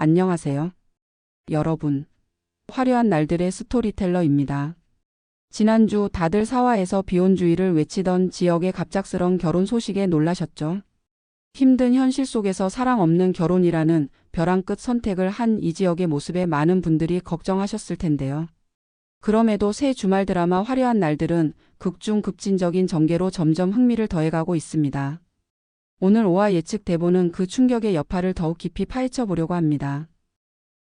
안녕하세요. 여러분. 화려한 날들의 스토리텔러입니다. 지난주 다들 사화에서 비혼주의를 외치던 지역의 갑작스런 결혼 소식에 놀라셨죠? 힘든 현실 속에서 사랑 없는 결혼이라는 벼랑 끝 선택을 한 이 지역의 모습에 많은 분들이 걱정하셨을 텐데요. 그럼에도 새 주말 드라마 화려한 날들은 극중 극진적인 전개로 점점 흥미를 더해가고 있습니다. 오늘 5화 예측 대본은 그 충격의 여파를 더욱 깊이 파헤쳐 보려고 합니다.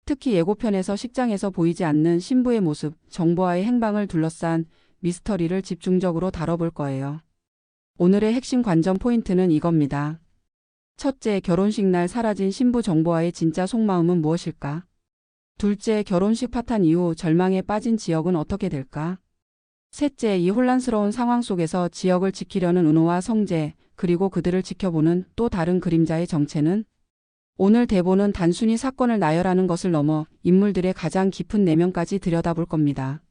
특히 예고편에서 식장에서 보이지 않는 신부의 모습, 정보와의 행방을 둘러싼 미스터리를 집중적으로 다뤄볼 거예요. 오늘의 핵심 관전 포인트는 이겁니다. 첫째, 결혼식 날 사라진 신부 정보와의 진짜 속마음은 무엇일까? 둘째, 결혼식 파탄 이후 절망에 빠진 지역은 어떻게 될까? 셋째, 이 혼란스러운 상황 속에서 지역을 지키려는 은호와 성재, 그리고 그들을 지켜보는 또 다른 그림자의 정체는? 오늘 대본은 단순히 사건을 나열하는 것을 넘어 인물들의 가장 깊은 내면까지 들여다볼 겁니다.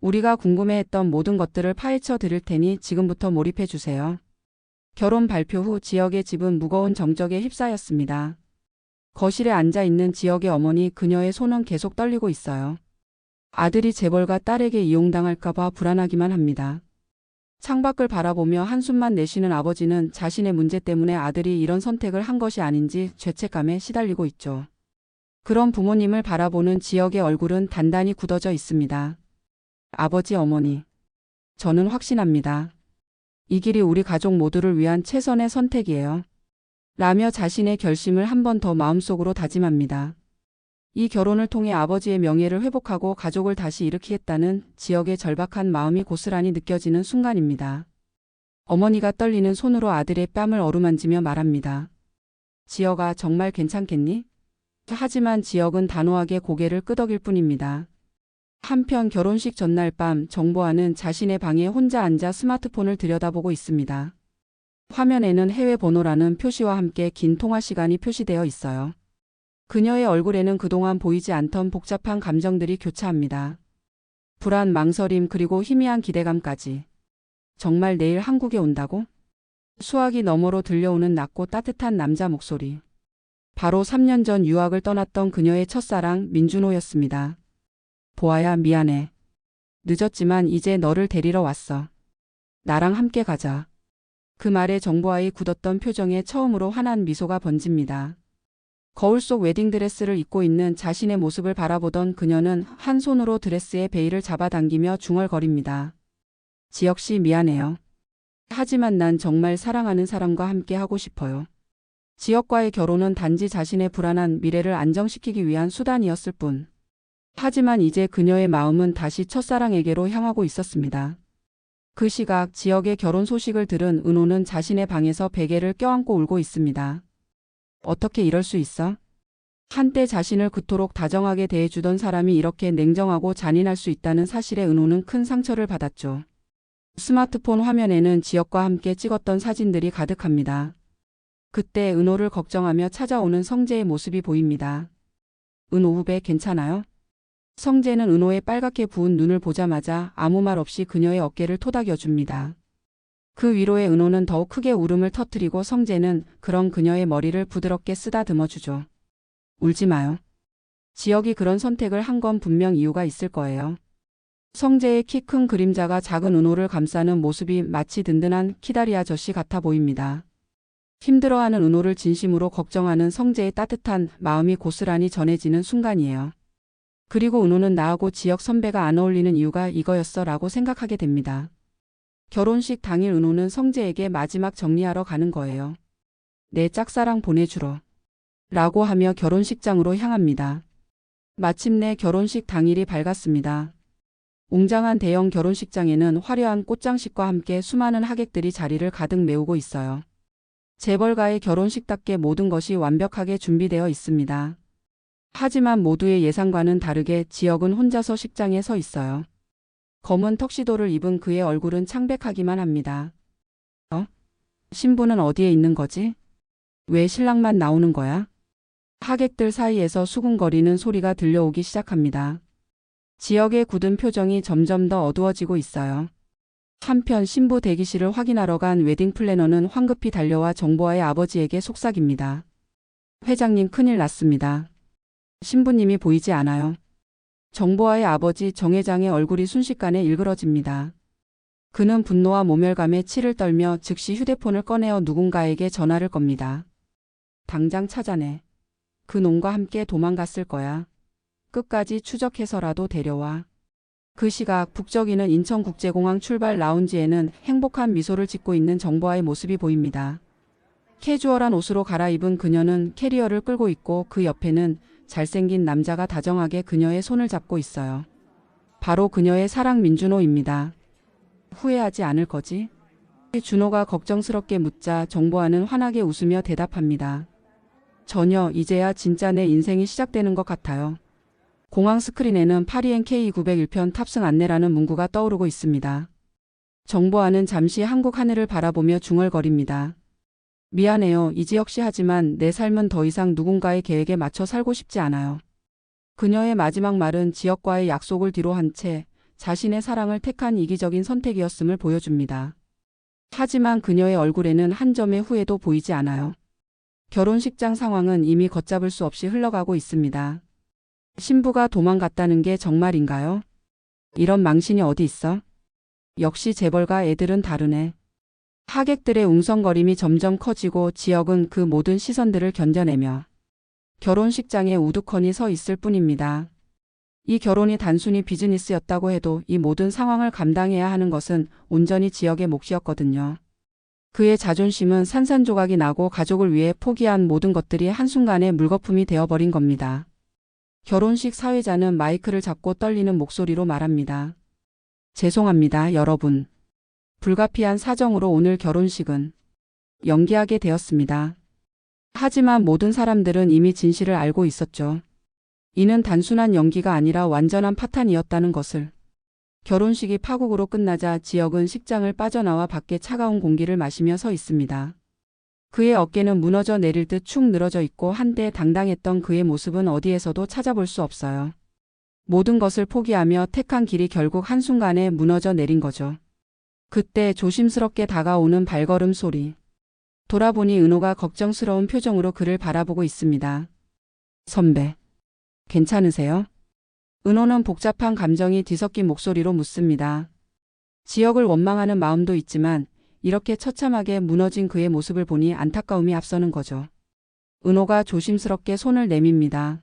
우리가 궁금해했던 모든 것들을 파헤쳐 드릴 테니 지금부터 몰입해 주세요. 결혼 발표 후 지역의 집은 무거운 정적에 휩싸였습니다. 거실에 앉아 있는 지역의 어머니 그녀의 손은 계속 떨리고 있어요. 아들이 재벌가 딸에게 이용당할까봐 불안하기만 합니다. 창밖을 바라보며 한숨만 내쉬는 아버지는 자신의 문제 때문에 아들이 이런 선택을 한 것이 아닌지 죄책감에 시달리고 있죠. 그런 부모님을 바라보는 지역의 얼굴은 단단히 굳어져 있습니다. 아버지, 어머니. 저는 확신합니다. 이 길이 우리 가족 모두를 위한 최선의 선택이에요. 라며 자신의 결심을 한 번 더 마음속으로 다짐합니다. 이 결혼을 통해 아버지의 명예를 회복하고 가족을 다시 일으키겠다는 지역의 절박한 마음이 고스란히 느껴지는 순간입니다. 어머니가 떨리는 손으로 아들의 뺨을 어루만지며 말합니다. 지역아, 정말 괜찮겠니? 하지만 지역은 단호하게 고개를 끄덕일 뿐입니다. 한편 결혼식 전날 밤 정보아는 자신의 방에 혼자 앉아 스마트폰을 들여다보고 있습니다. 화면에는 해외 번호라는 표시와 함께 긴 통화 시간이 표시되어 있어요. 그녀의 얼굴에는 그동안 보이지 않던 복잡한 감정들이 교차합니다. 불안, 망설임, 그리고 희미한 기대감까지. 정말 내일 한국에 온다고? 수화기 너머로 들려오는 낮고 따뜻한 남자 목소리. 바로 3년 전 유학을 떠났던 그녀의 첫사랑 민준호였습니다. 보아야 미안해. 늦었지만 이제 너를 데리러 왔어. 나랑 함께 가자. 그 말에 정보아의 굳었던 표정에 처음으로 환한 미소가 번집니다. 거울 속 웨딩드레스를 입고 있는 자신의 모습을 바라보던 그녀는 한 손으로 드레스의 베일을 잡아당기며 중얼거립니다. 지역 씨 미안해요. 하지만 난 정말 사랑하는 사람과 함께 하고 싶어요. 지역과의 결혼은 단지 자신의 불안한 미래를 안정시키기 위한 수단이었을 뿐. 하지만 이제 그녀의 마음은 다시 첫사랑에게로 향하고 있었습니다. 그 시각 지역의 결혼 소식을 들은 은호는 자신의 방에서 베개를 껴안고 울고 있습니다. 어떻게 이럴 수 있어? 한때 자신을 그토록 다정하게 대해주던 사람이 이렇게 냉정하고 잔인할 수 있다는 사실에 은호는 큰 상처를 받았죠. 스마트폰 화면에는 지역과 함께 찍었던 사진들이 가득합니다. 그때 은호를 걱정하며 찾아오는 성재의 모습이 보입니다. 은호 후배 괜찮아요? 성재는 은호의 빨갛게 부은 눈을 보자마자 아무 말 없이 그녀의 어깨를 토닥여 줍니다. 그 위로에 은호는 더욱 크게 울음을 터뜨리고 성재는 그런 그녀의 머리를 부드럽게 쓰다듬어 주죠. 울지 마요. 지역이 그런 선택을 한 건 분명 이유가 있을 거예요. 성재의 키 큰 그림자가 작은 은호를 감싸는 모습이 마치 든든한 키다리 아저씨 같아 보입니다. 힘들어하는 은호를 진심으로 걱정하는 성재의 따뜻한 마음이 고스란히 전해지는 순간이에요. 그리고 은호는 나하고 지역 선배가 안 어울리는 이유가 이거였어 라고 생각하게 됩니다. 결혼식 당일 은호는 성재에게 마지막 정리하러 가는 거예요. 내 짝사랑 보내주러. 라고 하며 결혼식장으로 향합니다. 마침내 결혼식 당일이 밝았습니다. 웅장한 대형 결혼식장에는 화려한 꽃장식과 함께 수많은 하객들이 자리를 가득 메우고 있어요. 재벌가의 결혼식답게 모든 것이 완벽하게 준비되어 있습니다. 하지만 모두의 예상과는 다르게 지역은 혼자서 식장에 서 있어요. 검은 턱시도를 입은 그의 얼굴은 창백하기만 합니다. 어? 신부는 어디에 있는 거지? 왜 신랑만 나오는 거야? 하객들 사이에서 수군거리는 소리가 들려오기 시작합니다. 지역의 굳은 표정이 점점 더 어두워지고 있어요. 한편 신부 대기실을 확인하러 간 웨딩 플래너는 황급히 달려와 정보아의 아버지에게 속삭입니다. 회장님 큰일 났습니다. 신부님이 보이지 않아요. 정보아의 아버지 정 회장의 얼굴이 순식간에 일그러집니다. 그는 분노와 모멸감에 치를 떨며 즉시 휴대폰을 꺼내어 누군가에게 전화를 겁니다. 당장 찾아내. 그 놈과 함께 도망갔을 거야. 끝까지 추적해서라도 데려와. 그 시각 북적이는 인천국제공항 출발 라운지에는 행복한 미소를 짓고 있는 정보아의 모습이 보입니다. 캐주얼한 옷으로 갈아입은 그녀는 캐리어를 끌고 있고 그 옆에는 잘생긴 남자가 다정하게 그녀의 손을 잡고 있어요. 바로 그녀의 사랑 민준호입니다. 후회하지 않을 거지? 준호가 걱정스럽게 묻자 정보아는 환하게 웃으며 대답합니다. 전혀 이제야 진짜 내 인생이 시작되는 것 같아요. 공항 스크린에는 파리엔 K901편 탑승 안내라는 문구가 떠오르고 있습니다. 정보아는 잠시 한국 하늘을 바라보며 중얼거립니다. 미안해요. 이지혁 씨 하지만 내 삶은 더 이상 누군가의 계획에 맞춰 살고 싶지 않아요. 그녀의 마지막 말은 지역과의 약속을 뒤로 한 채 자신의 사랑을 택한 이기적인 선택이었음을 보여줍니다. 하지만 그녀의 얼굴에는 한 점의 후회도 보이지 않아요. 결혼식장 상황은 이미 걷잡을 수 없이 흘러가고 있습니다. 신부가 도망갔다는 게 정말인가요? 이런 망신이 어디 있어? 역시 재벌과 애들은 다르네. 하객들의 웅성거림이 점점 커지고 지역은 그 모든 시선들을 견뎌내며 결혼식장에 우두커니 서 있을 뿐입니다. 이 결혼이 단순히 비즈니스였다고 해도 이 모든 상황을 감당해야 하는 것은 온전히 지역의 몫이었거든요. 그의 자존심은 산산조각이 나고 가족을 위해 포기한 모든 것들이 한순간에 물거품이 되어버린 겁니다. 결혼식 사회자는 마이크를 잡고 떨리는 목소리로 말합니다. 죄송합니다, 여러분. 불가피한 사정으로 오늘 결혼식은 연기하게 되었습니다. 하지만 모든 사람들은 이미 진실을 알고 있었죠. 이는 단순한 연기가 아니라 완전한 파탄이었다는 것을. 결혼식이 파국으로 끝나자 지역은 식장을 빠져나와 밖에 차가운 공기를 마시며 서 있습니다. 그의 어깨는 무너져 내릴 듯 축 늘어져 있고 한때 당당했던 그의 모습은 어디에서도 찾아볼 수 없어요. 모든 것을 포기하며 택한 길이 결국 한순간에 무너져 내린 거죠. 그때 조심스럽게 다가오는 발걸음 소리. 돌아보니 은호가 걱정스러운 표정으로 그를 바라보고 있습니다. 선배, 괜찮으세요? 은호는 복잡한 감정이 뒤섞인 목소리로 묻습니다. 지역을 원망하는 마음도 있지만 이렇게 처참하게 무너진 그의 모습을 보니 안타까움이 앞서는 거죠. 은호가 조심스럽게 손을 내밉니다.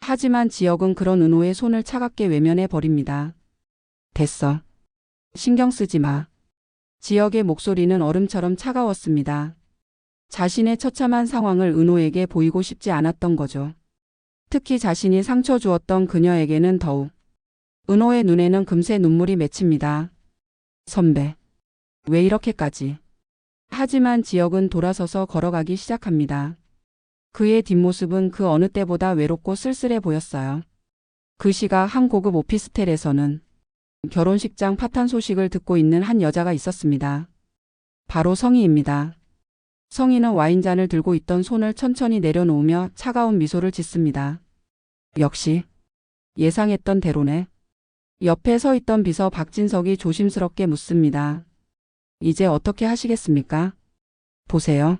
하지만 지역은 그런 은호의 손을 차갑게 외면해 버립니다. 됐어. 신경 쓰지 마. 지역의 목소리는 얼음처럼 차가웠습니다. 자신의 처참한 상황을 은호에게 보이고 싶지 않았던 거죠. 특히 자신이 상처 주었던 그녀에게는 더욱. 은호의 눈에는 금세 눈물이 맺힙니다. 선배. 왜 이렇게까지? 하지만 지역은 돌아서서 걸어가기 시작합니다. 그의 뒷모습은 그 어느 때보다 외롭고 쓸쓸해 보였어요. 그 시각 한 고급 오피스텔에서는 결혼식장 파탄 소식을 듣고 있는 한 여자가 있었습니다. 바로 성희입니다. 성희는 와인잔을 들고 있던 손을 천천히 내려놓으며 차가운 미소를 짓습니다. 역시 예상했던 대로네. 옆에 서 있던 비서 박진석이 조심스럽게 묻습니다. 이제 어떻게 하시겠습니까? 보세요.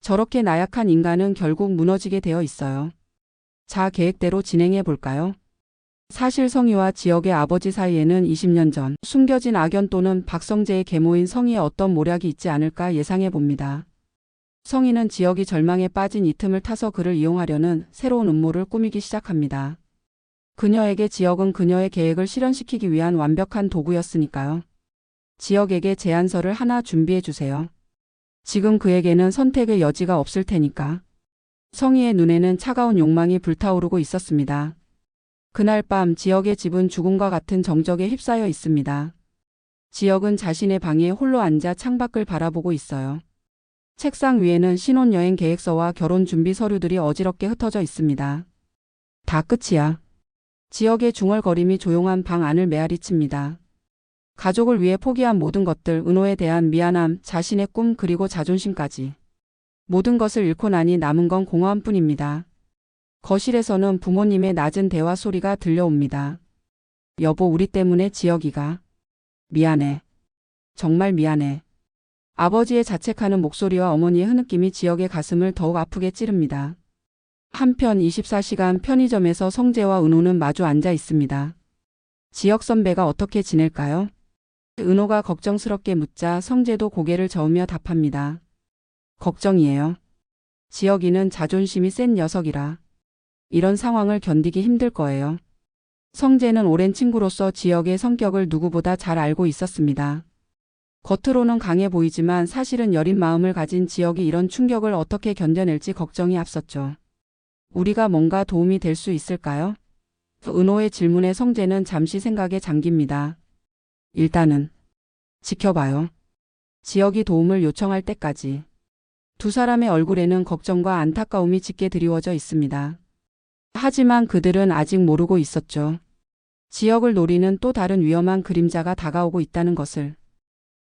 저렇게 나약한 인간은 결국 무너지게 되어 있어요. 자, 계획대로 진행해 볼까요? 사실 성희와 지역의 아버지 사이에는 20년 전 숨겨진 악연 또는 박성재의 계모인 성희의 어떤 모략이 있지 않을까 예상해 봅니다. 성희는 지역이 절망에 빠진 이 틈을 타서 그를 이용하려는 새로운 음모를 꾸미기 시작합니다. 그녀에게 지역은 그녀의 계획을 실현시키기 위한 완벽한 도구였으니까요. 지역에게 제안서를 하나 준비해 주세요. 지금 그에게는 선택의 여지가 없을 테니까. 성희의 눈에는 차가운 욕망이 불타오르고 있었습니다. 그날 밤 지역의 집은 죽음과 같은 정적에 휩싸여 있습니다. 지역은 자신의 방에 홀로 앉아 창밖을 바라보고 있어요. 책상 위에는 신혼여행 계획서와 결혼 준비 서류들이 어지럽게 흩어져 있습니다. 다 끝이야. 지역의 중얼거림이 조용한 방 안을 메아리칩니다. 가족을 위해 포기한 모든 것들, 은호에 대한 미안함, 자신의 꿈 그리고 자존심까지. 모든 것을 잃고 나니 남은 건 공허함뿐입니다. 거실에서는 부모님의 낮은 대화 소리가 들려옵니다. 여보, 우리 때문에 지역이가. 미안해. 정말 미안해. 아버지의 자책하는 목소리와 어머니의 흐느낌이 지역의 가슴을 더욱 아프게 찌릅니다. 한편 24시간 편의점에서 성재와 은호는 마주 앉아 있습니다. 지역 선배가 어떻게 지낼까요? 은호가 걱정스럽게 묻자 성재도 고개를 저으며 답합니다. 걱정이에요. 지역이는 자존심이 센 녀석이라 이런 상황을 견디기 힘들 거예요. 성재는 오랜 친구로서 지역의 성격을 누구보다 잘 알고 있었습니다. 겉으로는 강해 보이지만 사실은 여린 마음을 가진 지역이 이런 충격을 어떻게 견뎌낼지 걱정이 앞섰죠. 우리가 뭔가 도움이 될 수 있을까요? 은호의 질문에 성재는 잠시 생각에 잠깁니다. 일단은 지켜봐요. 지역이 도움을 요청할 때까지. 두 사람의 얼굴에는 걱정과 안타까움이 짙게 드리워져 있습니다. 하지만 그들은 아직 모르고 있었죠. 지역을 노리는 또 다른 위험한 그림자가 다가오고 있다는 것을.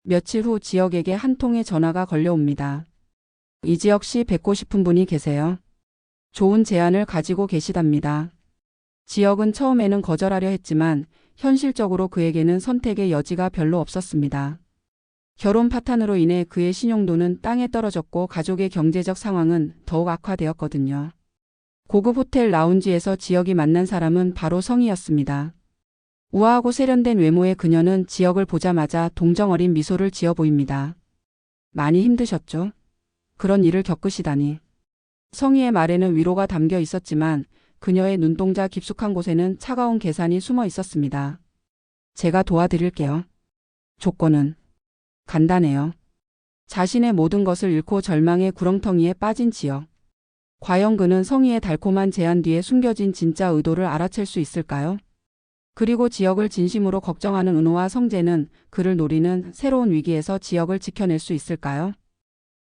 며칠 후 지역에게 한 통의 전화가 걸려옵니다. 이 지역 씨 뵙고 싶은 분이 계세요. 좋은 제안을 가지고 계시답니다. 지역은 처음에는 거절하려 했지만 현실적으로 그에게는 선택의 여지가 별로 없었습니다. 결혼 파탄으로 인해 그의 신용도는 땅에 떨어졌고 가족의 경제적 상황은 더욱 악화되었거든요. 고급 호텔 라운지에서 지역이 만난 사람은 바로 성이었습니다. 우아하고 세련된 외모의 그녀는 지역을 보자마자 동정 어린 미소를 지어 보입니다. 많이 힘드셨죠? 그런 일을 겪으시다니. 성희의 말에는 위로가 담겨 있었지만 그녀의 눈동자 깊숙한 곳에는 차가운 계산이 숨어 있었습니다. 제가 도와드릴게요. 조건은 간단해요. 자신의 모든 것을 잃고 절망의 구렁텅이에 빠진 지역. 과연 그는 성희의 달콤한 제안 뒤에 숨겨진 진짜 의도를 알아챌 수 있을까요? 그리고 지역을 진심으로 걱정하는 은호와 성재는 그를 노리는 새로운 위기에서 지역을 지켜낼 수 있을까요?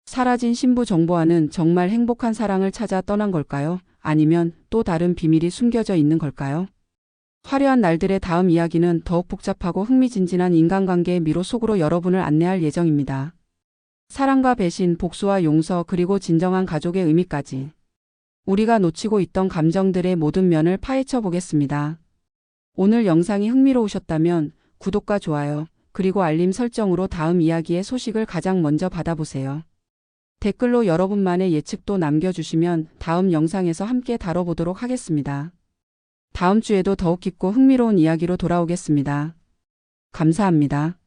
사라진 신부 정보와는 정말 행복한 사랑을 찾아 떠난 걸까요? 아니면 또 다른 비밀이 숨겨져 있는 걸까요? 화려한 날들의 다음 이야기는 더욱 복잡하고 흥미진진한 인간관계의 미로 속으로 여러분을 안내할 예정입니다. 사랑과 배신, 복수와 용서, 그리고 진정한 가족의 의미까지. 우리가 놓치고 있던 감정들의 모든 면을 파헤쳐 보겠습니다. 오늘 영상이 흥미로우셨다면 구독과 좋아요, 그리고 알림 설정으로 다음 이야기의 소식을 가장 먼저 받아보세요. 댓글로 여러분만의 예측도 남겨주시면 다음 영상에서 함께 다뤄보도록 하겠습니다. 다음 주에도 더욱 깊고 흥미로운 이야기로 돌아오겠습니다. 감사합니다.